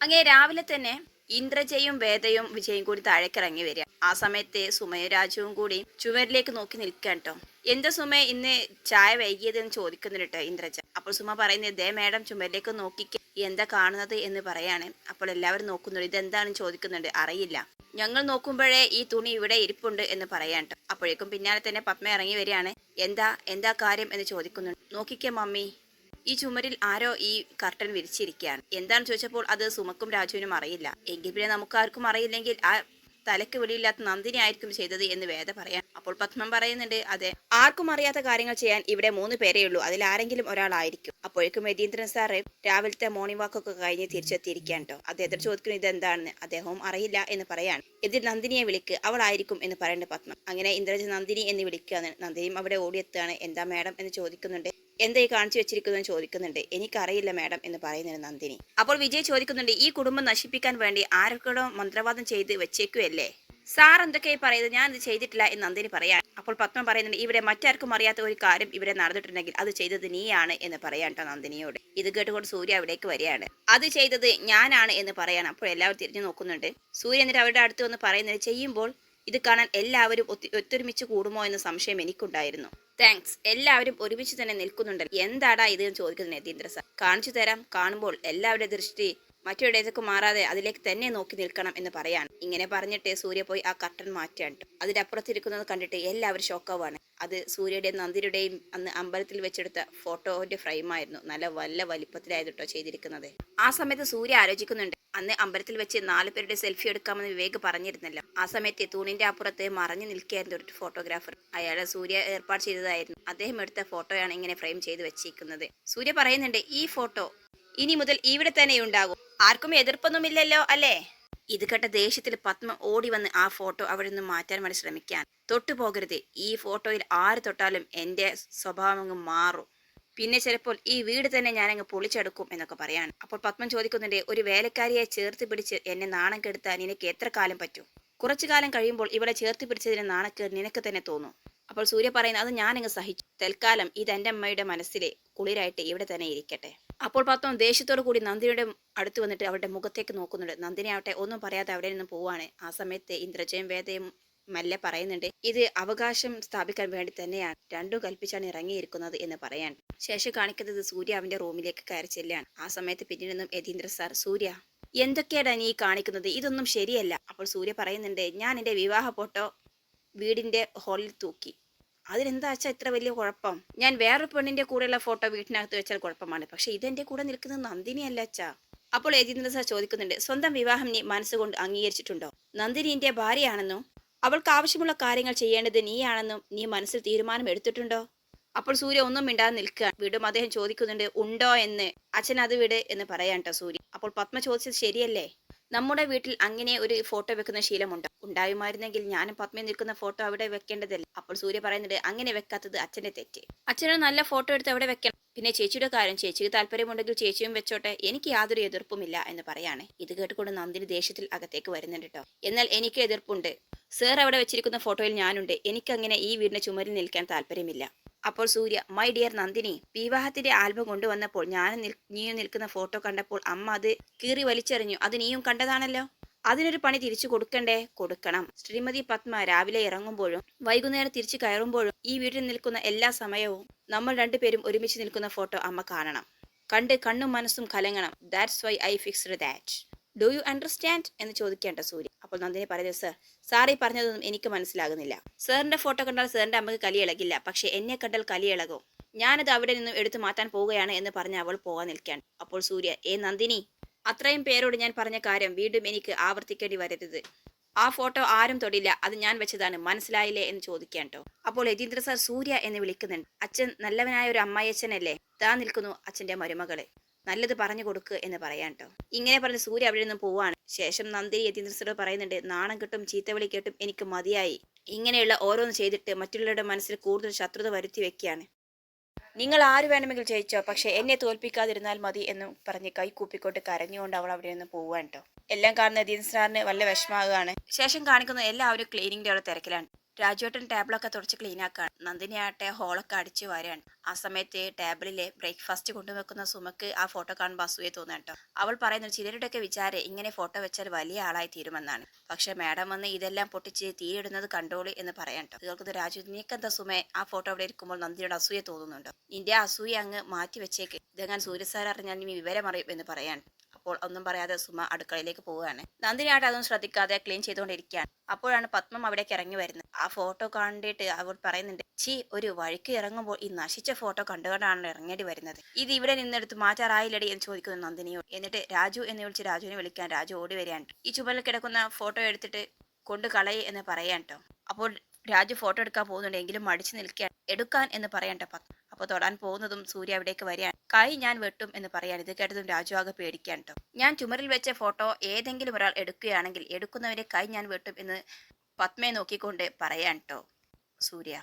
അങ്ങനെ രാവിലെ തന്നെ ഇന്ദ്രജയും വേദയും വിജയും കൂടി താഴേക്കിറങ്ങി വരിക. ആ സമയത്ത് സുമയരാജുവും കൂടി ചുവരിലേക്ക് നോക്കി നിൽക്കാൻ കേട്ടോ. എന്താ സുമ ഇന്ന് ചായ വൈകിയതെന്ന് ചോദിക്കുന്നുണ്ട് ഇന്ദ്രജ. അപ്പോൾ സുമ പറയുന്നത് ഇതേ മേഡം ചുമരിലേക്ക് നോക്കി എന്താ കാണുന്നത് എന്ന് പറയാണ്. അപ്പോൾ എല്ലാവരും നോക്കുന്നുണ്ട്. ഇതെന്താണെന്ന് ചോദിക്കുന്നുണ്ട്? അറിയില്ല. ഞങ്ങൾ നോക്കുമ്പോഴേ ഈ തുണി ഇവിടെ ഇരിപ്പുണ്ട് എന്ന് പറയാൻ അപ്പോഴേക്കും പിന്നാലെ തന്നെ പത്മ ഇറങ്ങി വരികയാണ്. എന്താ എന്താ കാര്യം? എന്ന് ചോദിക്കുന്നുണ്ട്. നോക്കിക്കേ മമ്മി. ഈ ചുമരിൽ ആരോ ഈ കർട്ടൻ വിരിച്ചിരിക്കുകയാണ്. എന്താണ് ചോദിച്ചപ്പോൾ അത് സുമക്കും രാജുവിനും അറിയില്ല. എങ്കിൽ പിന്നെ നമുക്ക് ആർക്കും അറിയില്ലെങ്കിൽ ആ തലയ്ക്ക് വെളിയില്ലാത്ത നന്ദിനി ആയിരിക്കും ചെയ്തത് എന്ന് വേദ പറയാൻ അപ്പോൾ പത്മം പറയുന്നുണ്ട് അതെ. ആർക്കും അറിയാത്ത കാര്യങ്ങൾ ചെയ്യാൻ ഇവിടെ മൂന്ന് പേരേ ഉള്ളൂ. അതിൽ ആരെങ്കിലും ഒരാളായിരിക്കും. അപ്പോഴേക്കും യതീന്ദ്രൻ സാറ് രാവിലത്തെ മോർണിംഗ് വാക്കൊക്കെ കഴിഞ്ഞ് തിരിച്ചെത്തിയിരിക്കാൻ കേട്ടോ അദ്ദേഹത്തോട് ചോദിക്കുന്നു ഇതെന്താണെന്ന്? അദ്ദേഹവും അറിയില്ല എന്ന് പറയാണ്. ഇതിൽ നന്ദിനിയെ വിളിക്ക്. അവളായിരിക്കും എന്ന് പറയേണ്ട പത്മം അങ്ങനെ ഇന്ദ്രജ നന്ദിനി എന്ന് വിളിക്കുകയാണ്. നന്ദിനിയും അവിടെ ഓടിയെത്തുകയാണ്. എന്താ മേഡം? എന്ന് ചോദിക്കുന്നുണ്ട്. എന്താ ഈ കാണിച്ചു വെച്ചിരിക്കുന്നതെന്ന് ചോദിക്കുന്നുണ്ട്. എനിക്കറിയില്ല മാഡം എന്ന് പറയുന്നുണ്ട് നന്ദിനി. അപ്പോൾ വിജയ് ചോദിക്കുന്നുണ്ട് ഈ കുടുംബം നശിപ്പിക്കാൻ വേണ്ടി ആരൊക്കെയോ മന്ത്രവാദം ചെയ്ത് വെച്ചേക്കുമല്ലേ സാർ എന്തൊക്കെയായി പറയുന്നത്? ഞാൻ ഇത് ചെയ്തിട്ടില്ല എന്ന് നന്ദിനി പറയാൻ. അപ്പോൾ പത്മം പറയുന്നുണ്ട് ഇവിടെ മറ്റാർക്കും അറിയാത്ത ഒരു കാര്യം ഇവിടെ നടന്നിട്ടുണ്ടെങ്കിൽ അത് ചെയ്തത് നീയാണ് എന്ന് പറയാൻ കേട്ടോ നന്ദിനിയോട്. ഇത് കേട്ടുകൊണ്ട് സൂര്യ അവിടേക്ക് വരികയാണ്. അത് ചെയ്തത് ഞാനാണ് എന്ന് പറയാൻ അപ്പോൾ എല്ലാവരും തിരിഞ്ഞു നോക്കുന്നുണ്ട്. സൂര്യ എന്നിട്ട് അവരുടെ അടുത്ത് വന്ന് പറയുന്നത് ചെയ്യുമ്പോൾ ഇത് കാണാൻ എല്ലാവരും ഒത്തി- ഒത്തൊരുമിച്ച് കൂടുമോ എന്ന സംശയം എനിക്കുണ്ടായിരുന്നു. താങ്ക്സ് എല്ലാവരും ഒരുമിച്ച് തന്നെ നിൽക്കുന്നുണ്ടല്ലോ. എന്താടാ ഇത് എന്ന് ചോദിക്കുന്നത് യതീന്ദ്ര സാർ കാണിച്ചു തരാം. കാണുമ്പോൾ എല്ലാവരുടെ ദൃഷ്ടി മറ്റൊരിടത്തേക്ക് മാറാതെ അതിലേക്ക് തന്നെ നോക്കി നിൽക്കണം എന്ന് പറയാണ്. ഇങ്ങനെ പറഞ്ഞിട്ട് സൂര്യ പോയി ആ കർട്ടൻ മാറ്റാൻ. ട്ടോ. അതിന്റെ അപ്പുറത്തിരിക്കുന്നത് കണ്ടിട്ട് എല്ലാവരും ഷോക്കാവാണ് അത് സൂര്യയുടെയും നന്ദിയുടെയും അന്ന് അമ്പലത്തിൽ വെച്ചെടുത്ത ഫോട്ടോന്റെ ഫ്രെയിമായിരുന്നു നല്ല വല്ല വലിപ്പത്തിലായിരുന്നു കേട്ടോ ചെയ്തിരിക്കുന്നത്. ആ സമയത്ത് സൂര്യ ആലോചിക്കുന്നുണ്ട്. അന്ന് അമ്പലത്തിൽ വെച്ച് നാല് പേരുടെ സെൽഫി എടുക്കാമെന്ന് വിവേക് പറഞ്ഞിരുന്നല്ലോ. ആ സമയത്ത് തൂണിന്റെ അപ്പുറത്ത് മറഞ്ഞു നിൽക്കുകയായിരുന്നു ഒരു ഫോട്ടോഗ്രാഫർ. അയാളെ സൂര്യ ഏർപ്പാട് ചെയ്തതായിരുന്നു. അദ്ദേഹം എടുത്ത ഫോട്ടോയാണ് ഇങ്ങനെ ഫ്രെയിം ചെയ്ത് വെച്ചിരിക്കുന്നത് സൂര്യ പറയുന്നുണ്ട് ഈ ഫോട്ടോ ഇനി മുതൽ ഇവിടെ തന്നെ ഉണ്ടാകും. ആർക്കും എതിർപ്പൊന്നുമില്ലല്ലോ അല്ലേ? ഇത് കേട്ട ദേഷ്യത്തിൽ പത്മ ഓടി വന്ന് ആ ഫോട്ടോ അവിടെ നിന്ന് മാറ്റാൻ വേണ്ടി ശ്രമിക്കാൻ തൊട്ടു പോകരുത് ഈ ഫോട്ടോയിൽ ആര് തൊട്ടാലും എന്റെ സ്വഭാവം അങ്ങ് മാറും. പിന്നെ ചിലപ്പോൾ ഈ വീട് തന്നെ ഞാനങ്ങ് പൊളിച്ചെടുക്കും എന്നൊക്കെ പറയാണ്. അപ്പോൾ പത്മൻ ചോദിക്കുന്നുണ്ട് ഒരു വേലക്കാരിയെ ചേർത്ത് പിടിച്ച് എന്നെ നാണം കെടുത്താൻ നിനക്ക് എത്ര കാലം പറ്റും? കുറച്ചു കാലം കഴിയുമ്പോൾ ഇവളെ ചേർത്ത് പിടിച്ചതിന് നാണക്കേട് നിനക്ക് തന്നെ തോന്നും. അപ്പോൾ സൂര്യ പറയുന്നത് അത് ഞാനങ്ങ് സഹിച്ചു. തൽക്കാലം ഇത് എന്റെ അമ്മയുടെ മനസ്സിലെ കുളിരായിട്ട് ഇവിടെ തന്നെ ഇരിക്കട്ടെ. അപ്പോൾ പത്മം ദേഷ്യത്തോടു കൂടി നന്ദിനിയുടെ അടുത്ത് വന്നിട്ട് അവരുടെ മുഖത്തേക്ക് നോക്കുന്നുണ്ട്. നന്ദിനി ആവട്ടെ ഒന്നും പറയാതെ അവിടെ നിന്ന് പോവാണ്. ആ സമയത്ത് ഇന്ദ്രജയും വേദയും മെല്ലെ പറയുന്നുണ്ട് ഇത് അവകാശം സ്ഥാപിക്കാൻ വേണ്ടി തന്നെയാണ്. രണ്ടും കൽപ്പിച്ചാണ് ഇറങ്ങിയിരിക്കുന്നത് എന്ന് പറയാൻ ശേഷം കാണിക്കുന്നത് സൂര്യ അവന്റെ റൂമിലേക്ക് കയറി ചെല്ലാണ് ആ സമയത്ത് പിന്നിൽ നിന്നും യതീന്ദ്ര സാർ സൂര്യ എന്തൊക്കെയാണ് നീ കാണിക്കുന്നത്? ഇതൊന്നും ശരിയല്ല. അപ്പോൾ സൂര്യ പറയുന്നുണ്ട് ഞാൻ എന്റെ വിവാഹ ഫോട്ടോ വീടിന്റെ ഹോളിൽ തൂക്കി. അതിനെന്താ വെച്ചാൽ ഇത്ര വലിയ കുഴപ്പം? ഞാൻ വേറൊരു പെണ്ണിന്റെ കൂടെയുള്ള ഫോട്ടോ വീട്ടിനകത്ത് വെച്ചാൽ കുഴപ്പമാണ്. പക്ഷെ ഇതെന്റെ കൂടെ നിൽക്കുന്നത് നന്ദിനിയല്ല അച്ഛാ. അപ്പോൾ യതീന്ദ്ര സാർ ചോദിക്കുന്നുണ്ട് സ്വന്തം വിവാഹം നീ മനസ്സുകൊണ്ട് അംഗീകരിച്ചിട്ടുണ്ടോ? നന്ദിനി എന്റെ ഭാര്യയാണെന്നും? അവൾക്ക് ആവശ്യമുള്ള കാര്യങ്ങൾ ചെയ്യേണ്ടത് നീയാണെന്നും നീ മനസ്സിൽ തീരുമാനം എടുത്തിട്ടുണ്ടോ? അപ്പോൾ സൂര്യ ഒന്നും മിണ്ടാതെ നിൽക്കുക വീണ്ടും അദ്ദേഹം ചോദിക്കുന്നുണ്ട് ഉണ്ടോ എന്ന്? അച്ഛൻ അത് വിട് എന്ന് പറയാൻ ട്ടോ സൂര്യ. അപ്പോൾ പത്മ ചോദിച്ചത് ശരിയല്ലേ? നമ്മുടെ വീട്ടിൽ അങ്ങനെ ഒരു ഫോട്ടോ വെക്കുന്ന ശീലമുണ്ട്? ഉണ്ടായുമായിരുന്നെങ്കിൽ ഞാനും പത്മയും നിൽക്കുന്ന ഫോട്ടോ അവിടെ വെക്കേണ്ടതല്ല? അപ്പോൾ സൂര്യ പറയുന്നുണ്ട് അങ്ങനെ വെക്കാത്തത് അച്ഛന്റെ തെറ്റ്. അച്ഛനൊരു നല്ല ഫോട്ടോ എടുത്ത് അവിടെ വെക്കണം. പിന്നെ ചേച്ചിയുടെ കാര്യം ചേച്ചിക്ക് താല്പര്യമുണ്ടെങ്കിൽ ചേച്ചിയും വെച്ചോട്ടെ. എനിക്ക് യാതൊരു എതിർപ്പുമില്ല എന്ന് പറയാണ്. ഇത് കേട്ടുകൊണ്ട് നന്ദിനി ദേഷ്യത്തിൽ അകത്തേക്ക് വരുന്നുണ്ട് കേട്ടോ എന്നാൽ എനിക്ക് എതിർപ്പുണ്ട്. സർ അവിടെ വെച്ചിരിക്കുന്ന ഫോട്ടോയിൽ ഞാനുണ്ട്. എനിക്കങ്ങനെ ഈ വീടിന്റെ ചുമരിൽ നിൽക്കാൻ താല്പര്യമില്ല. അപ്പോൾ സൂര്യ മൈ ഡിയർ നന്ദിനി വിവാഹത്തിന്റെ ആൽബം കൊണ്ടുവന്നപ്പോൾ ഞാൻ നീയും നിൽക്കുന്ന ഫോട്ടോ കണ്ടപ്പോൾ അമ്മ അത് കീറി വലിച്ചെറിഞ്ഞു. അത് നീയും കണ്ടതാണല്ലോ. അതിനൊരു പണി തിരിച്ചു കൊടുക്കണ്ടേ? കൊടുക്കണം. ശ്രീമതി പത്മ രാവിലെ ഇറങ്ങുമ്പോഴും വൈകുന്നേരം തിരിച്ചു കയറുമ്പോഴും ഈ വീട്ടിൽ നിൽക്കുന്ന എല്ലാ സമയവും നമ്മൾ രണ്ടുപേരും ഒരുമിച്ച് നിൽക്കുന്ന ഫോട്ടോ അമ്മ കാണണം. കണ്ട് കണ്ണും മനസ്സും കലങ്ങണം. That's why I fixed that do you understand എന്ന് ചോദിക്കേണ്ട സൂര്യ. അപ്പോൾ നന്ദിനി പറയുന്നത് സർ സാർ ഈ പറഞ്ഞതൊന്നും എനിക്ക് മനസ്സിലാകുന്നില്ല. സാറിന്റെ ഫോട്ടോ കണ്ടാൽ സാറിന്റെ അമ്മയ്ക്ക് കലി പക്ഷേ എന്നെ കണ്ടാൽ കലി ഇളകും. ഞാനത് അവിടെ നിന്നും എടുത്തു മാറ്റാൻ പോവുകയാണ് എന്ന് പറഞ്ഞ് അവൾ പോകാൻ നിൽക്കാൻ അപ്പോൾ സൂര്യ ഏ നന്ദിനി അത്രയും പേരോട് ഞാൻ പറഞ്ഞ കാര്യം വീണ്ടും എനിക്ക് ആവർത്തിക്കേണ്ടി വരരുത്. ആ ഫോട്ടോ ആരും തൊടില്ല. അത് ഞാൻ വെച്ചതാണ്. മനസ്സിലായില്ലേ? എന്ന് ചോദിക്കാൻ അപ്പോൾ യതീന്ദ്ര സാർ സൂര്യ എന്ന് വിളിക്കുന്നുണ്ട്. അച്ഛൻ നല്ലവനായ ഒരു അമ്മായിയച്ഛനല്ലേ? താ നിൽക്കുന്നു അച്ഛന്റെ മരുമകൾ. നല്ലത് പറഞ്ഞു കൊടുക്കുക എന്ന് പറയാൻ കേട്ടോ ഇങ്ങനെ പറഞ്ഞ് സൂര്യ അവിടെ നിന്ന് പോവാണ്. ശേഷം നന്ദിനി യതീന്ദ്രസരോട് പറയുന്നുണ്ട് നാണം കെട്ടും ചീത്തവിളി കേട്ടും എനിക്ക് മതിയായി. ഇങ്ങനെയുള്ള ഓരോന്ന് ചെയ്തിട്ട് മറ്റുള്ളവരുടെ മനസ്സിൽ കൂടുതൽ ശത്രുത വരുത്തി വെക്കുകയാണ്. നിങ്ങൾ ആര് വേണമെങ്കിൽ ജയിച്ചോ പക്ഷെ എന്നെ തോൽപ്പിക്കാതിരുന്നാൽ മതി എന്ന് പറഞ്ഞ് കൈക്കൂപ്പിക്കൊണ്ട് കരഞ്ഞുകൊണ്ട് അവൾ അവിടെ നിന്ന് പോവാൻ കേട്ടോ എല്ലാം കാണുന്ന ദീൻ വല്ല വിഷമാകുകയാണ് ശേഷം കാണിക്കുന്ന എല്ലാവരും ക്ലീനിങ്ങിന്റെ അവിടെ തിരക്കിലാണ്. രാജുവേട്ടൻ ടേബിളൊക്കെ തുടച്ച് ക്ലീൻ നന്ദിനിയാട്ടെ ഹോളൊക്കെ അടിച്ചു വരാണ്. ആ സമയത്ത് ടേബിളിലെ ബ്രേക്ക്ഫാസ്റ്റ് കൊണ്ടുവെക്കുന്ന സുമക്ക് ആ ഫോട്ടോ കാണുമ്പോൾ അസൂയ തോന്നുക കേട്ടോ അവൾ പറയുന്നു ചിലരുടെയൊക്കെ വിചാരം ഇങ്ങനെ ഫോട്ടോ വെച്ചാൽ വലിയ ആളായി തീരുമെന്നാണ്. പക്ഷെ മാഡം വന്ന് ഇതെല്ലാം പൊട്ടിച്ച് തീയിടുന്നത് കണ്ടോളി എന്ന് പറയാം കേട്ടോ രാജു നീക്കെന്താ സുമേ? ആ ഫോട്ടോ അവിടെ ഇരിക്കുമ്പോൾ നന്ദിനിയുടെ അസൂയ തോന്നുന്നുണ്ടോ? നിന്റെ അസൂയ അങ്ങ് മാറ്റി വെച്ചേക്ക്. ഇതെങ്ങാൻ സൂര്യസാർ അറിഞ്ഞാൽ നീ വിവരം അറിയും എന്ന് പറയാൻ അപ്പോൾ ഒന്നും പറയാതെ സുമ അടുക്കളയിലേക്ക് പോവുകയാണ്. നന്ദിനിയായിട്ട് അതൊന്നും ശ്രദ്ധിക്കാതെ ക്ലീൻ ചെയ്തുകൊണ്ടിരിക്കുകയാണ്. അപ്പോഴാണ് പത്മം അവിടേക്ക് ഇറങ്ങി വരുന്നത്. ആ ഫോട്ടോ കണ്ടിട്ട് അവർ പറയുന്നുണ്ട് ചി ഒരു വഴിക്ക് ഇറങ്ങുമ്പോൾ ഈ നശിച്ച ഫോട്ടോ കണ്ടുകൊണ്ടാണ് ഇറങ്ങേണ്ടി വരുന്നത്. ഇത് ഇവിടെ നിന്നെടുത്ത് മാറ്റാറായില്ലടി എന്ന് ചോദിക്കുന്നു നന്ദിനിയോട്. എന്നിട്ട് രാജു എന്ന് വിളിച്ച് രാജുവിനെ വിളിക്കാൻ രാജു ഓടി വരികയാണ്. ഈ ചുമലിൽ കിടക്കുന്ന ഫോട്ടോ എടുത്തിട്ട് കൊണ്ട് കളയി എന്ന് പറയാൻ കേട്ടോ. അപ്പോൾ രാജു ഫോട്ടോ എടുക്കാൻ പോകുന്നുണ്ട്. എങ്കിലും മടിച്ചു നിൽക്കാൻ എടുക്കാൻ എന്ന് പറയാൻ പത്മ. അപ്പോൾ തൊടാൻ പോകുന്നതും സൂര്യ അവിടേക്ക് വരികയാണ്. കൈ ഞാൻ വെട്ടും എന്ന് പറയാൻ ഇത് കേട്ടതും രാജു ആകെ പേടിക്കാൻ കേട്ടോ ഞാൻ ചുമരിൽ വെച്ച ഫോട്ടോ ഏതെങ്കിലും ഒരാൾ എടുക്കുകയാണെങ്കിൽ എടുക്കുന്നവരെ കൈ ഞാൻ വെട്ടും എന്ന് പത്മയെ നോക്കിക്കൊണ്ട് പറയാൻ കേട്ടോ സൂര്യ.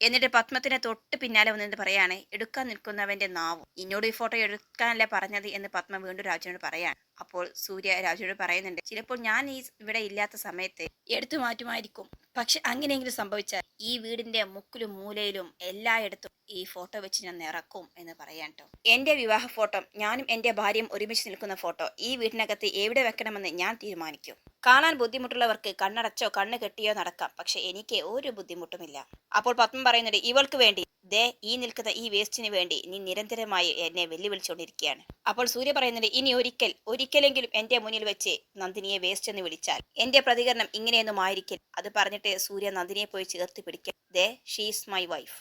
എന്നിട്ട് പത്മത്തിനെ തൊട്ട് പിന്നാലെ വന്നിട്ട് പറയാണ് എടുക്കാൻ നിൽക്കുന്നവന്റെ നാവും. ഇന്നോട് ഈ ഫോട്ടോ എടുക്കാനല്ലേ പറഞ്ഞത്? എന്ന് പത്മ വീണ്ടും രാജുവിനോട് പറയാണ്. അപ്പോൾ സൂര്യ രാജുവിനോട് പറയുന്നുണ്ട് ചിലപ്പോൾ ഞാൻ ഈ ഇവിടെ ഇല്ലാത്ത സമയത്ത് എടുത്തു മാറ്റുമായിരിക്കും. പക്ഷെ അങ്ങനെയെങ്കിലും സംഭവിച്ചാൽ ഈ വീടിന്റെ മുക്കിലും മൂലയിലും എല്ലായിടത്തും ഈ ഫോട്ടോ വെച്ച് ഞാൻ നിറക്കും എന്ന് പറയാൻ കേട്ടോ എന്റെ വിവാഹ ഫോട്ടോ ഞാനും എന്റെ ഭാര്യയും ഒരുമിച്ച് നിൽക്കുന്ന ഫോട്ടോ ഈ വീടിനകത്ത് എവിടെ വെക്കണമെന്ന് ഞാൻ തീരുമാനിക്കും. കാണാൻ ബുദ്ധിമുട്ടുള്ളവർക്ക് കണ്ണടച്ചോ കണ്ണ് കെട്ടിയോ നടക്കാം പക്ഷെ എനിക്ക് ഒരു ബുദ്ധിമുട്ടുമില്ല. അപ്പോൾ പത്മം പറയുന്നുണ്ട് ഇവൾക്ക് വേണ്ടി ദേ ഈ നിൽക്കുന്ന ഈ വേസ്റ്റിന് വേണ്ടി നീ നിരന്തരമായി എന്നെ വെല്ലുവിളിച്ചുകൊണ്ടിരിക്കുകയാണ്. അപ്പോൾ സൂര്യ പറയുന്നുണ്ട് ഇനി ഒരിക്കൽ ഒരിക്കലെങ്കിലും എന്റെ മുന്നിൽ വെച്ച് നന്ദിനിയെ വേസ്റ്റ് എന്ന് വിളിച്ചാൽ എന്റെ പ്രതികരണം ഇങ്ങനെയൊന്നും ആയിരിക്കും അത് പറഞ്ഞിട്ട് സൂര്യ നന്ദിനിയെ പോയി ചേർത്ത് പിടിക്കും. ദേ ഷീസ് മൈ വൈഫ്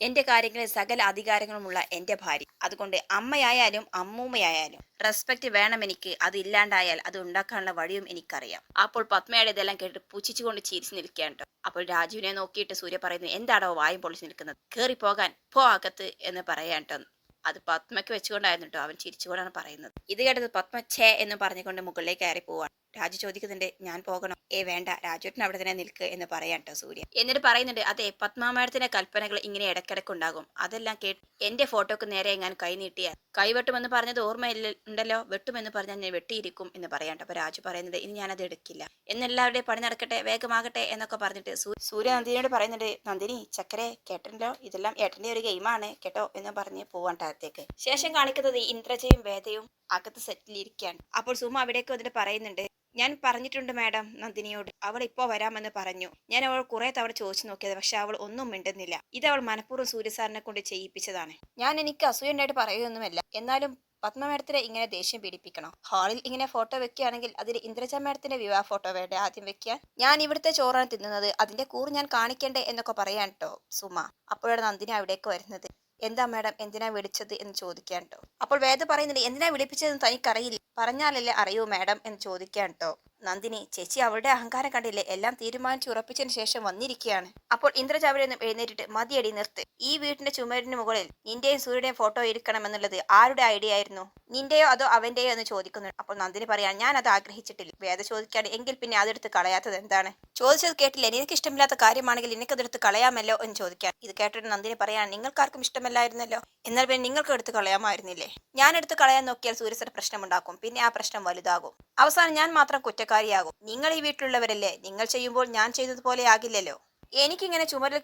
എന്റെ കാര്യങ്ങളിൽ സകല അധികാരങ്ങളുമുള്ള എന്റെ ഭാര്യ. അതുകൊണ്ട് അമ്മയായാലും അമ്മൂമ്മയായാലും റെസ്പെക്ട് വേണം എനിക്ക്. അത് ഇല്ലാണ്ടായാൽ അത് ഉണ്ടാക്കാനുള്ള വഴിയും എനിക്കറിയാം. അപ്പോൾ പത്മയുടെ ഇതെല്ലാം കേട്ട് പുച്ഛിച്ചുകൊണ്ട് ചിരിച്ചു നിൽക്കുകയാണ് അപ്പോൾ രാജുവിനെ നോക്കിയിട്ട് സൂര്യ പറയുന്നു എന്താടോ വായും പൊളിച്ച് നിൽക്കുന്നത്? കേറി പോകാൻ പോ അകത്ത് എന്ന് പറയാട്ടോ അത് പത്മയ്ക്ക് വെച്ചുകൊണ്ടായിരുന്നു കേട്ടോ അവൻ ചിരിച്ചുകൊണ്ടാണ് പറയുന്നത്. ഇത് കേട്ടത് പത്മ ഛേ എന്ന് പറഞ്ഞുകൊണ്ട് മുകളിലേക്ക് കയറി പോവാണ്. രാജു ചോദിക്കുന്നുണ്ട് ഞാൻ പോകണം? ഏ വേണ്ട രാജുവേട്ടൻ അവിടെ തന്നെ നിൽക്ക് എന്ന് പറയാൻ കേട്ടോ സൂര്യ. എന്നിട്ട് പറയുന്നുണ്ട് അതെ പത്മാമായത്തിന്റെ കൽപ്പനകൾ ഇങ്ങനെ ഇടയ്ക്കിടയ്ക്ക് ഉണ്ടാകും അതെല്ലാം കേട്ട് എന്റെ ഫോട്ടോക്ക് നേരെ ഞാൻ കൈ നീട്ടിയാൽ കൈ വെട്ടുമെന്ന് പറഞ്ഞത് ഓർമ്മയില്ല ഉണ്ടല്ലോ വെട്ടുമെന്ന് പറഞ്ഞാൽ ഞാൻ വെട്ടിയിരിക്കും എന്ന് പറയാണ്ട് അപ്പൊ രാജു പറയുന്നത് ഇനി ഞാനത് എടുക്കില്ല. എന്നെല്ലാവരുടെയും പണി നടക്കട്ടെ വേഗമാകട്ടെ എന്നൊക്കെ പറഞ്ഞിട്ട് സൂര്യ നന്ദിനിയോട് പറയുന്നുണ്ട് നന്ദിനി ചക്കരെ കേട്ടല്ലോ ഇതെല്ലാം ഏട്ടന്റെ ഒരു ഗെയിമാണ് കേട്ടോ എന്ന് പറഞ്ഞ് പോവാൻ അകത്തേക്ക്. ശേഷം കാണിക്കുന്നത് ഇന്ദ്രജയും വേദയും. അകത്ത് സെറ്റിലിരിക്കുകയാണ് അപ്പോൾ സുമ അവിടേക്ക് വന്നിട്ട് പറയുന്നുണ്ട് ഞാൻ പറഞ്ഞിട്ടുണ്ട് മാഡം നന്ദിനിയോട് അവൾ ഇപ്പോൾ വരാമെന്ന് പറഞ്ഞു. ഞാൻ അവൾ കുറെ തവണ ചോദിച്ചു നോക്കിയത് പക്ഷെ അവൾ ഒന്നും മിണ്ടുന്നില്ല. ഇത് അവൾ മനഃപൂർവം സൂര്യസാറിനെ കൊണ്ട് ചെയ്യിപ്പിച്ചതാണ്. ഞാൻ എനിക്ക് അസൂയുണ്ടായിട്ട് പറയുകയൊന്നുമല്ല. എന്നാലും പത്മ മേഡത്തിനെ ഇങ്ങനെ ദേഷ്യം പീഡിപ്പിക്കണം. ഹാളിൽ ഇങ്ങനെ ഫോട്ടോ വെക്കുകയാണെങ്കിൽ അതിൽ ഇന്ദ്രജ മേഡത്തിന്റെ വിവാഹ ഫോട്ടോ വേണ്ടേ ആദ്യം വെക്കാൻ? ഞാൻ ഇവിടുത്തെ ചോറാണ് തിന്നുന്നത്. അതിന്റെ കൂറ് ഞാൻ കാണിക്കണ്ടേ എന്നൊക്കെ പറയാൻ കേട്ടോ സുമ. അപ്പോഴാണ് നന്ദിനി അവിടേക്ക് വരുന്നത്. എന്താ മാഡം എന്തിനാ വിളിച്ചത് എന്ന് ചോദിക്കാൻ കേട്ടോ അപ്പോൾ വേദ പറയുന്നുണ്ട് എന്തിനാ വിളിപ്പിച്ചതെന്ന് തനിക്കറിയില്ല. പറഞ്ഞാലല്ലേ അറിയൂ മാഡം എന്ന് ചോദിക്കാൻ കേട്ടോ നന്ദിനി ചേച്ചി അവളുടെ അഹങ്കാരം കണ്ടില്ലേ? എല്ലാം തീരുമാനിച്ച് ഉറപ്പിച്ചതിന് ശേഷം വന്നിരിക്കുകയാണ്. അപ്പോൾ ഇന്ദ്രജ അവിടെ നിന്ന് എഴുന്നേറ്റിട്ട് മതിയടി നിർത്ത്. ഈ വീടിന്റെ ചുമരിന് മുകളിൽ നിന്റെയും സൂര്യയുടെയും ഫോട്ടോ ഇരിക്കണമെന്നുള്ളത് ആരുടെ ഐഡിയ ആയിരുന്നു? നിന്റെയോ അതോ അവന്റെയോ എന്ന് ചോദിക്കുന്നു. അപ്പോൾ നന്ദിനി പറയാൻ ഞാൻ അത് ആഗ്രഹിച്ചിട്ടില്ല. വേദ ചോദിക്കാണ് എങ്കിൽ പിന്നെ അതെടുത്ത് കളയാത്തത് എന്താണ്? ചോദിച്ചത് കേട്ടില്ല? നിനക്ക് ഇഷ്ടമില്ലാത്ത കാര്യമാണെങ്കിൽ നിനക്കതെടുത്ത് കളയാമല്ലോ? എന്ന് ചോദിക്കാൻ. ഇത് കേട്ടിട്ട് നന്ദിനി പറയാൻ നിങ്ങൾക്കാർക്കും ഇഷ്ടമല്ലായിരുന്നല്ലോ. എന്നാൽ പിന്നെ നിങ്ങൾക്ക് എടുത്ത് കളയാമായിരുന്നില്ലേ? ഞാൻ എടുത്ത് കളയാൻ നോക്കിയാൽ സൂര്യസർ പ്രശ്നമുണ്ടാക്കും പിന്നെ ആ പ്രശ്നം വലുതാകും. അവസാനം ഞാൻ മാത്രം കുറ്റക്കാരിയാകും. നിങ്ങൾ ഈ വീട്ടിലുള്ളവരല്ലേ? നിങ്ങൾ ചെയ്യുമ്പോൾ ഞാൻ ചെയ്തതുപോലെ ആകില്ലല്ലോ. എനിക്കിങ്ങനെ ചുമരിൽ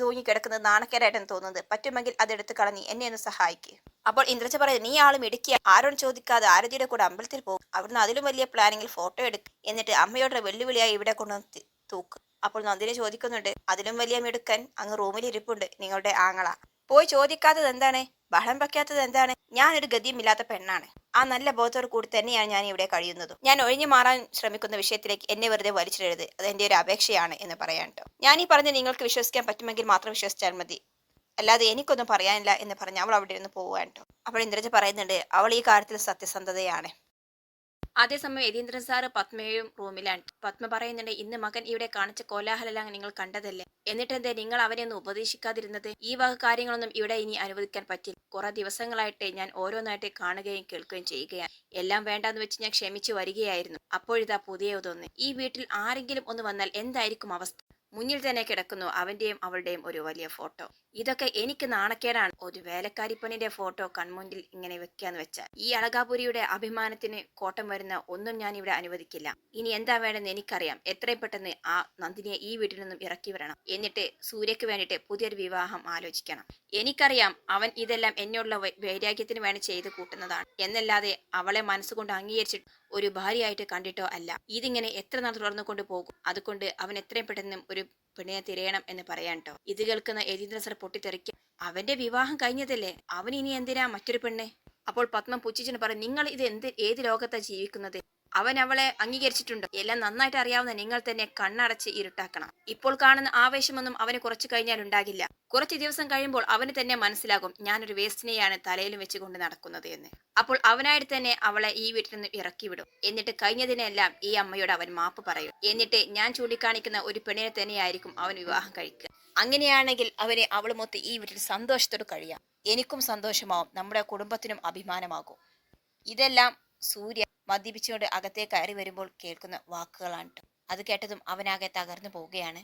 തൂങ്ങി കിടക്കുന്നത് നാണക്കേടായിട്ടാണ് തോന്നുന്നത്. പറ്റുമെങ്കിൽ അതെടുത്ത് കളഞ്ഞ് എന്നെ ഒന്ന് സഹായിക്ക്. അപ്പോൾ ഇന്ദ്രജ പറയുന്നത് നീ ആളും ഇടുക്കിയ ആരോടും ചോദിക്കാതെ ആരതിയുടെ കൂടെ അമ്പലത്തിൽ പോകും. അവിടുന്ന് അതിലും വലിയ പ്ലാനിങ്ങിൽ ഫോട്ടോ എടുക്കും. എന്നിട്ട് അമ്മയോട് വെല്ലുവിളിയായി ഇവിടെ കൊണ്ടുവന്ന് തൂക്ക്. അപ്പോൾ നന്ദിനെ ചോദിക്കുന്നുണ്ട് അതിലും വലിയ മിടുക്കൻ അങ്ങ് റൂമിൽ ഇരിപ്പുണ്ട്. നിങ്ങളുടെ ആങ്ങള. പോയി ചോദിക്കാത്തത് എന്താണ്? ബഹളം വയ്ക്കാത്തത് എന്താണ്? ഞാനൊരു ഗതിയുമില്ലാത്ത പെണ്ണാണ്. ആ നല്ല ബോധത്തോട് കൂടി തന്നെയാണ് ഞാൻ ഇവിടെ കഴിയുന്നതും. ഞാൻ ഒഴിഞ്ഞു മാറാൻ ശ്രമിക്കുന്ന വിഷയത്തിലേക്ക് എന്നെ വെറുതെ വലിച്ചിടരുത്. അത് എന്റെ ഒരു അപേക്ഷയാണ് എന്ന് പറയാൻ കേട്ടോ ഞാൻ ഈ പറഞ്ഞ നിങ്ങൾക്ക് വിശ്വസിക്കാൻ പറ്റുമെങ്കിൽ മാത്രം വിശ്വസിച്ചാൽ മതി. അല്ലാതെ എനിക്കൊന്നും പറയാനില്ല എന്ന് പറഞ്ഞ് അവൾ അവിടെ നിന്ന് പോവാൻ കേട്ടോ അപ്പോൾ ഇന്ദ്രജ പറയുന്നുണ്ട് അവൾ ഈ കാര്യത്തിൽ സത്യസന്ധതയാണ്. അതേസമയം യതീന്ദ്രൻ സാർ പത്മയും റൂമിലാണ് പത്മ പറയുന്നുണ്ട് ഇന്ന് മകൻ ഇവിടെ കാണിച്ച കോലാഹലെല്ലാം നിങ്ങൾ കണ്ടതല്ലേ? എന്നിട്ടെന്തേ നിങ്ങൾ അവനെ ഉപദേശിക്കാതിരുന്നത്? ഈ വക കാര്യങ്ങളൊന്നും ഇവിടെ ഇനി അനുവദിക്കാൻ പറ്റില്ല. കുറെ ദിവസങ്ങളായിട്ട് ഞാൻ ഓരോന്നായിട്ട് കാണുകയും കേൾക്കുകയും ചെയ്യുകയാണ്. എല്ലാം വേണ്ടാന്ന് വെച്ച് ഞാൻ ക്ഷമിച്ചു വരികയായിരുന്നു. അപ്പോഴിതാ പുതിയതൊന്ന് ഈ വീട്ടിൽ ആരെങ്കിലും ഒന്ന് വന്നാൽ എന്തായിരിക്കും അവസ്ഥ? മുന്നിൽ തന്നെ കിടക്കുന്നു. അവന്റെയും അവളുടെയും ഒരു വലിയ ഫോട്ടോ. ഇതൊക്കെ എനിക്ക് നാണക്കേടാണ്. ഒരു വേലക്കാരിപ്പണിന്റെ ഫോട്ടോ കൺമുന്നിൽ ഇങ്ങനെ വെക്കാന്ന് വെച്ചാൽ. ഈ അളകാപുരിയുടെ അഭിമാനത്തിന് കോട്ടം വരുന്ന ഒന്നും ഞാൻ ഇവിടെ അനുവദിക്കില്ല. ഇനി എന്താ വേണമെന്ന് എനിക്കറിയാം. എത്രയും പെട്ടെന്ന് ആ നന്ദിനിയെ ഈ വീട്ടിൽ നിന്നും ഇറക്കി വരണം എന്നിട്ട് സൂര്യക്ക് വേണ്ടിയിട്ട് പുതിയൊരു വിവാഹം ആലോചിക്കണം. എനിക്കറിയാം അവൻ ഇതെല്ലാം എന്നോടുള്ള വൈരാഗ്യത്തിന് വേണ്ടി ചെയ്ത് കൂട്ടുന്നതാണ്. എന്നല്ലാതെ അവളെ മനസ്സുകൊണ്ട് അംഗീകരിച്ചിട്ട് ഒരു ഭാര്യയായിട്ട് കണ്ടിട്ടോ അല്ല. ഇതിങ്ങനെ എത്ര നാൾ തുടർന്നു കൊണ്ട് പോകും? അതുകൊണ്ട് അവൻ എത്രയും പെട്ടെന്ന് ഒരു പെണ്ണിനെ തിരയണം എന്ന് പറയാൻ ട്ടോ. ഇത് കേൾക്കുന്ന യതീന്ദ്ര സർ പൊട്ടിത്തെറിക്കും. അവന്റെ വിവാഹം കഴിഞ്ഞതല്ലേ? അവൻ ഇനി എന്തിനാ മറ്റൊരു പെണ്ണ്? അപ്പോൾ പത്മം പുച്ചിച്ചിന് പറയും നിങ്ങൾ ഇത് എന്ത് ഏത് ലോകത്താ ജീവിക്കുന്നത്? അവൻ അവളെ അംഗീകരിച്ചിട്ടുണ്ട്. എല്ലാം നന്നായിട്ട് അറിയാവുന്ന നിങ്ങൾ തന്നെ കണ്ണടച്ച് ഇരുട്ടാക്കണം. ഇപ്പോൾ കാണുന്ന ആവേശമൊന്നും അവന് കുറച്ചു കഴിഞ്ഞാൽ ഉണ്ടാകില്ല. കുറച്ച് ദിവസം കഴിയുമ്പോൾ അവന് തന്നെ മനസ്സിലാകും ഞാനൊരു വേസ്റ്റിനെയാണ് തലയിലും വെച്ചുകൊണ്ട് നടക്കുന്നത് എന്ന്. അപ്പോൾ അവനായിട്ട് തന്നെ അവളെ ഈ വീട്ടിൽ നിന്ന് ഇറക്കി വിടും എന്നിട്ട് കഴിഞ്ഞതിനെല്ലാം ഈ അമ്മയോട് അവൻ മാപ്പ് പറയും. എന്നിട്ട് ഞാൻ ചൂണ്ടിക്കാണിക്കുന്ന ഒരു പെണ്ണിനെ തന്നെയായിരിക്കും അവൻ വിവാഹം കഴിക്കുക. അങ്ങനെയാണെങ്കിൽ അവനെ അവളുമൊത്ത് ഈ വീട്ടിൽ സന്തോഷത്തോട് കഴിയാം. എനിക്കും സന്തോഷമാവും. നമ്മുടെ കുടുംബത്തിനും അഭിമാനമാകും. ഇതെല്ലാം സൂര്യ മദ്യപിച്ചുകൊണ്ട് അകത്തേക്ക് കയറി വരുമ്പോൾ കേൾക്കുന്ന വാക്കുകളാണ് അത് കേട്ടതും അവനാകെ തകർന്നു പോവുകയാണ്.